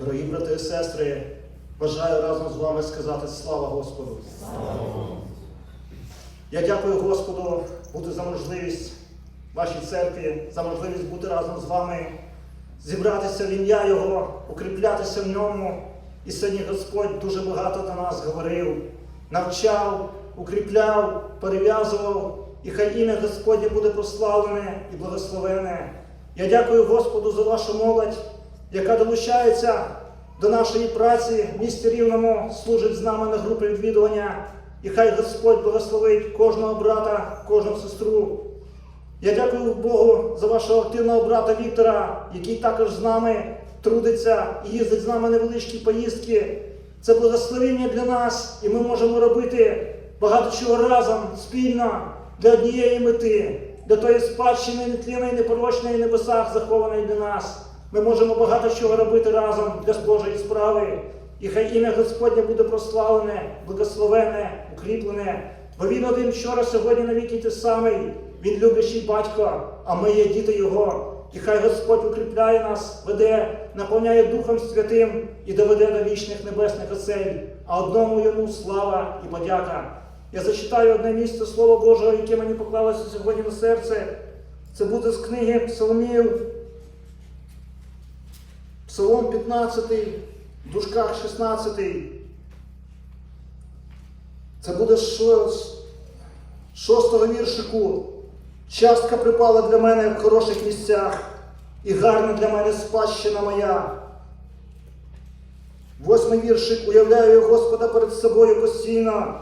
Дорогі брати і сестри, бажаю разом з вами сказати слава Господу. Я дякую Господу бути за можливість вашій церкві, за можливість бути разом з вами, зібратися в ім'я Його, укріплятися в ньому. І сьогодні Господь дуже багато до нас говорив, навчав, укріпляв, перев'язував, і хай ім'я Господнє буде прославлене і благословене. Я дякую Господу за вашу молодь, яка долучається до нашої праці в місті Рівному, служить з нами на групі відвідування. І хай Господь благословить кожного брата, кожну сестру. Я дякую Богу за вашого активного брата Віктора, який також з нами трудиться і їздить з нами невеличкі поїздки. Це благословення для нас, і ми можемо робити багато чого разом, спільно для однієї мети, для тої спадщини нетлінної, непорочної небесах, захованої для нас. Ми можемо багато чого робити разом для Божої справи. І хай ім'я Господнє буде прославлене, благословене, укріплене. Бо він один вчора, сьогодні навіки той самий. Він люблячий батько, а ми є діти Його. І хай Господь укріпляє нас, веде, наповняє Духом Святим і доведе до вічних небесних осель. А одному йому слава і подяка. Я зачитаю одне місце Слова Божого, яке мені поклалося сьогодні на серце. Це буде з книги Псалмів, Псалом 15, в дужках 16. Це буде шостого віршику. Частка припала для мене в хороших місцях, і гарна для мене спадщина моя. Восьмий віршик уявляю я Господа перед собою постійно,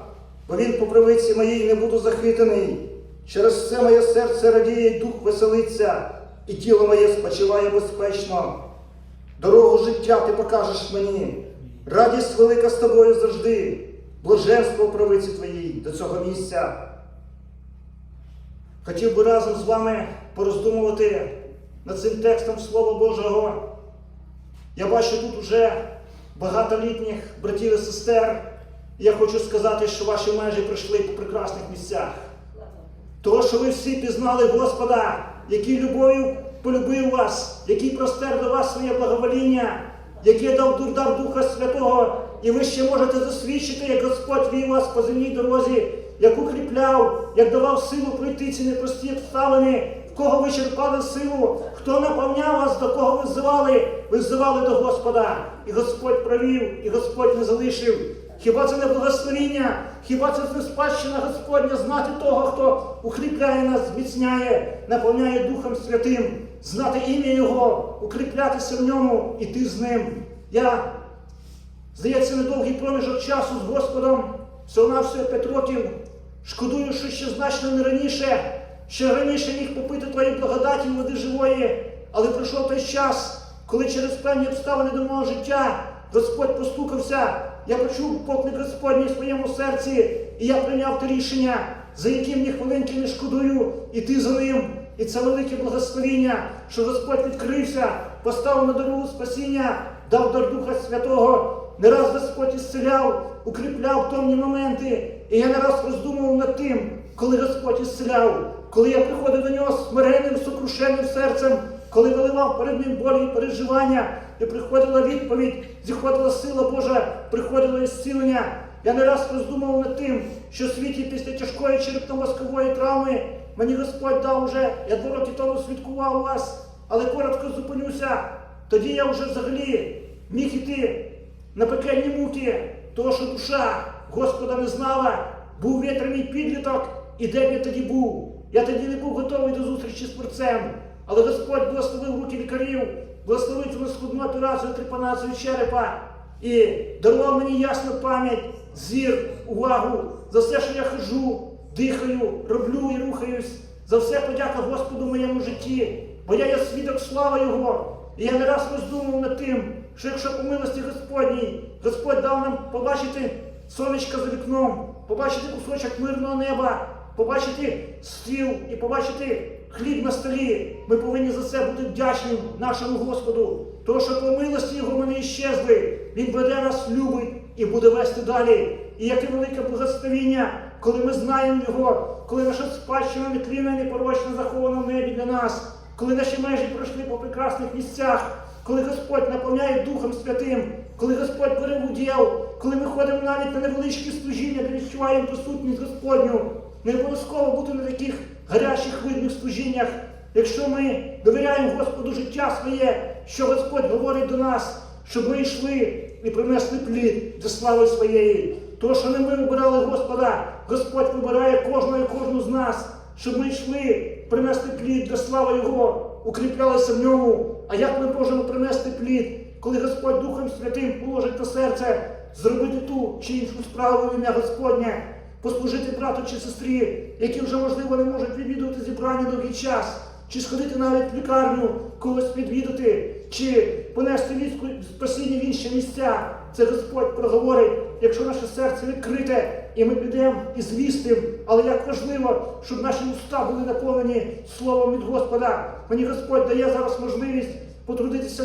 бо він по правиці моїй не буду захитаний. Через це моє серце радіє, дух веселиться, і тіло моє спочиває безпечно. Дорогу життя ти покажеш мені, радість велика з тобою завжди, блаженство в правиці твоїй до цього місця. Хотів би разом з вами пороздумувати над цим текстом Слова Божого. Я бачу тут уже багатолітніх братів і сестер. І я хочу сказати, що ваші межі прийшли по прекрасних місцях. Того, що ви всі пізнали Господа, який любов'ю полюбив вас, який простер до вас своє благовоління, який дав дав Духа Святого, і ви ще можете засвідчити, як Господь вів вас по земній дорозі, як укріпляв, як давав силу пройти ці непрості обставини, в кого ви черпали силу, хто наповняв вас, до кого ви взивали, ви взивали до Господа. І Господь провів, і Господь не залишив. Хіба це не благословіння? Хіба це не спадщина Господня знати того, хто укріпляє нас, зміцняє, наповняє Духом Святим, знати ім'я Його, укріплятися в ньому, іти з ним. Я, здається, недовгий проміжок часу з Господом, всього 5 років. Шкодую, що ще значно не раніше, ще раніше міг попити твої благодаті води живої, але прийшов той час, коли через певні обставини до мого життя Господь постукався. Я почув поклик Господній в своєму серці, і я прийняв те рішення, за яким ні хвилинки не шкодую, іти за ним. І це велике благословіння, що Господь відкрився, поставив на дорогу спасіння, дав дар Духа Святого. Не раз Господь ісцеляв, укріпляв томні моменти. І я не раз роздумував над тим, коли Господь ісцеляв, коли я приходив до нього смиренним, сокрушеним серцем, коли виливав перед ним болі і переживання, і приходила відповідь, зіходила сила Божа, приходило ісцілення. Я не раз роздумував над тим, що в світі після тяжкої черепно-мозкової травми мені Господь дав уже, я два роки тому свідкував вас, але коротко зупинюся. Тоді я вже взагалі міг іти на пекельні муки, того, що душа Господа не знала, був вітряний підліток, і де б я тоді був? Я тоді не був готовий до зустрічі з творцем. Але Господь благословив руки лікарів, благословив цю нескладну операцію трепанацію черепа і дарував мені ясну пам'ять, зір, увагу за все, що я хожу, дихаю, роблю і рухаюсь. За все подяка Господу в моєму житті, бо я є свідок слави Його. І я не раз роздумував над тим, що якщо по милості Господній Господь дав нам побачити сонечко за вікном, побачити кусочок мирного неба, побачити стіл і побачити хліб на столі, ми повинні за це бути вдячні нашому Господу. Тому що по милості Його ми не іщезли. Він веде нас, любить і буде вести далі. І яке велике благословіння, коли ми знаємо Його, коли наша спадщина і непорочна захована в небі для нас, коли наші межі пройшли по прекрасних місцях, коли Господь наповняє Духом Святим, коли Господь бере уділ, коли ми ходимо навіть на невеличкі служіння, де відчуваємо присутність Господню. Не обов'язково бути на таких гарячих видних служіннях, якщо ми довіряємо Господу життя своє, що Господь говорить до нас, щоб ми йшли і принесли плід для слави своєї. То, що не ми вибирали Господа, Господь вибирає кожного і кожну з нас, щоб ми йшли, принесли плід для слави Його, укріплялися в ньому. А як ми можемо принести плід, коли Господь Духом Святим положить на серце зробити ту чи іншу справу в ім'я Господнє, послужити брату чи сестрі, які вже, можливо, не можуть відвідувати зібрання довгий час, чи сходити навіть в лікарню, когось відвідати, чи понести вістку спасіння в інші місця. Це Господь проговорить, якщо наше серце відкрите, і ми підемо і звістим. Але як важливо, щоб наші уста були наповнені словом від Господа. Мені Господь дає зараз можливість потрудитися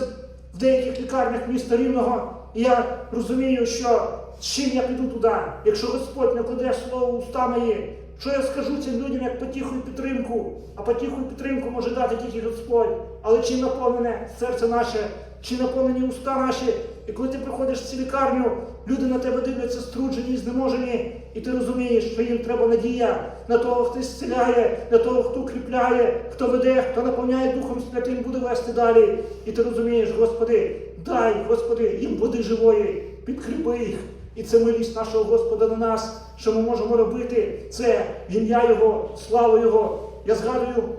в деяких лікарнях міста Рівного. І я розумію, що чим я піду туди, якщо Господь не кладе слово уста мої, що я скажу цим людям як потіху і підтримку, а потіху і підтримку може дати тільки Господь. Але чим наповнене серце наше, чи наповнені уста наші, і коли ти приходиш в цю лікарню, люди на тебе дивляться струджені, і знеможені, і ти розумієш, що їм треба надія на того, хто зціляє, на того, хто укріпляє, хто веде, хто наповняє Духом Святим, буде вести далі. І ти розумієш, Господи, дай, Господи, їм води живої, підкріпи їх. І це милість нашого Господа на нас, що ми можемо робити це ім'я Його, славу Його. Я згадую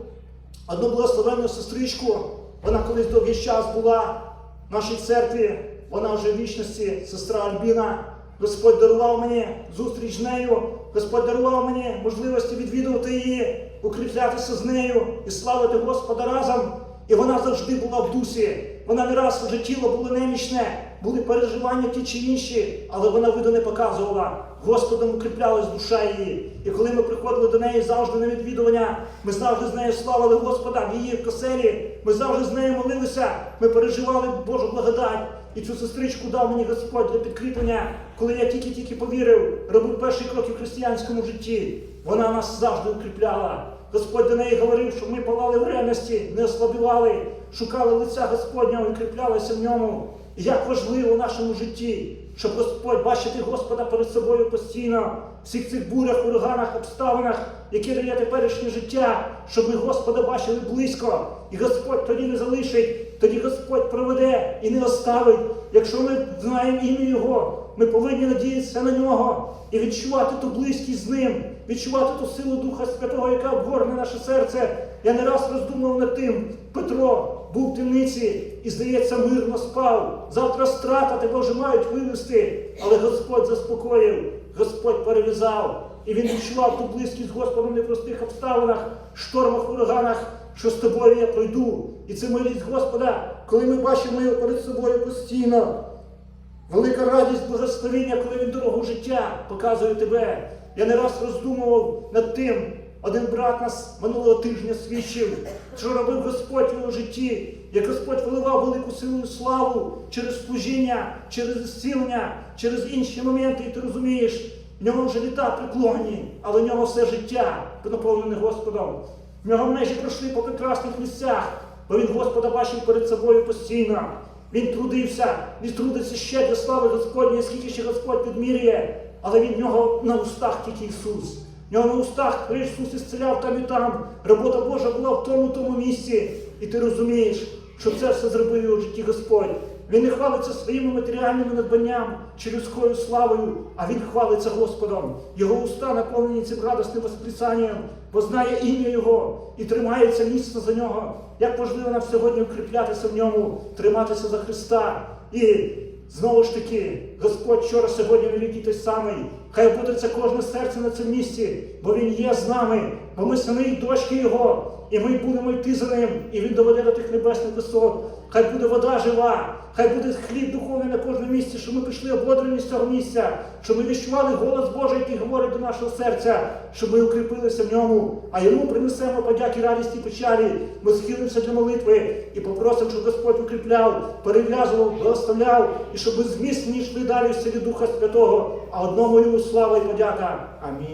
одну благословенну сестричку, вона колись довгий час була в нашій церкві, вона вже в вічності, сестра Альбіна. Господь дарував мені зустріч з нею, Господь дарував мені можливості відвідувати її, укріплятися з нею і славити Господа разом. І вона завжди була в дусі. Вона не раз вже тіло було немічне, були переживання ті чи інші, але вона виду не показувала. Господом укріплялась душа її. І коли ми приходили до неї завжди на відвідування, ми завжди з нею славили Господа в її коселі, ми завжди з нею молилися, ми переживали Божу благодать. І цю сестричку дав мені Господь для підкріплення, коли я тільки-тільки повірив, робив перші кроки в християнському житті. Вона нас завжди укріпляла. Господь до неї говорив, щоб ми палали в ревності, не ослабівали, шукали лиця Господнього і кріплялися в ньому. Як важливо в нашому житті, щоб Господь бачити Господа перед собою постійно, в всіх цих бурях, ураганах, обставинах, які дає теперішнє життя, щоб ми Господа бачили близько, і Господь тоді не залишить, тоді Господь проведе і не оставить. Якщо ми знаємо ім'я Його, ми повинні надіятися на нього і відчувати ту близькість з ним, відчувати ту силу Духа Святого, яка обгорне наше серце. Я не раз роздумував над тим. Петро був в темниці і, здається, мирно спав. Завтра страта тебе вже мають вивезти. Але Господь заспокоїв, Господь перев'язав. І він відчував ту близькість з Господом в непростих обставинах, штормах, ураганах, що з тобою я пройду. І це милість Господа, коли ми бачимо його перед собою постійно. Велика радість благословіння, коли він дорогу життя показує тебе. Я не раз роздумував над тим. Один брат нас минулого тижня свідчив, що робив Господь в його житті, як Господь виливав велику силу і славу через служіння, через зцілення, через інші моменти, і ти розумієш, в нього вже літа преклонні, але в нього все життя наповнене Господом. В нього межі пройшли по прекрасних місцях, бо він Господа бачив перед собою постійно. Він трудився, він трудиться ще для слави Господньої, скільки ще Господь підмірює, але від нього на устах тільки Ісус. Нього на устах Ісус ісцеляв там і там. Робота Божа була в тому тому місці. І ти розумієш, що це все зробив у житті Господь. Він не хвалиться своїми матеріальними надбанням чи людською славою, а він хвалиться Господом. Його уста наповнені цим радосним восклицанням, бо знає ім'я Його і тримається міцно за нього. Як важливо нам сьогодні укріплятися в ньому, триматися за Христа. І знову ж таки, Господь вчора сьогодні великий той самий. Хай буде це кожне серце на цьому місці, бо Він є з нами, бо ми сини і дочки Його, і ми будемо йти за ним, і Він доведе до тих небесних висот. Хай буде вода жива, хай буде хліб духовний на кожному місці, щоб ми пішли ободрені з цього місця, щоб ми відчували голос Божий, який говорить до нашого серця, щоб ми укріпилися в ньому, а йому принесемо подяки, радість і печалі. Ми схилимося для молитви і попросимо, щоб Господь укріпляв, перев'язував, благословляв, і щоб ми зміцнені йшли далі в силі Духа Святого, а одному йому слава і подяка. Амінь.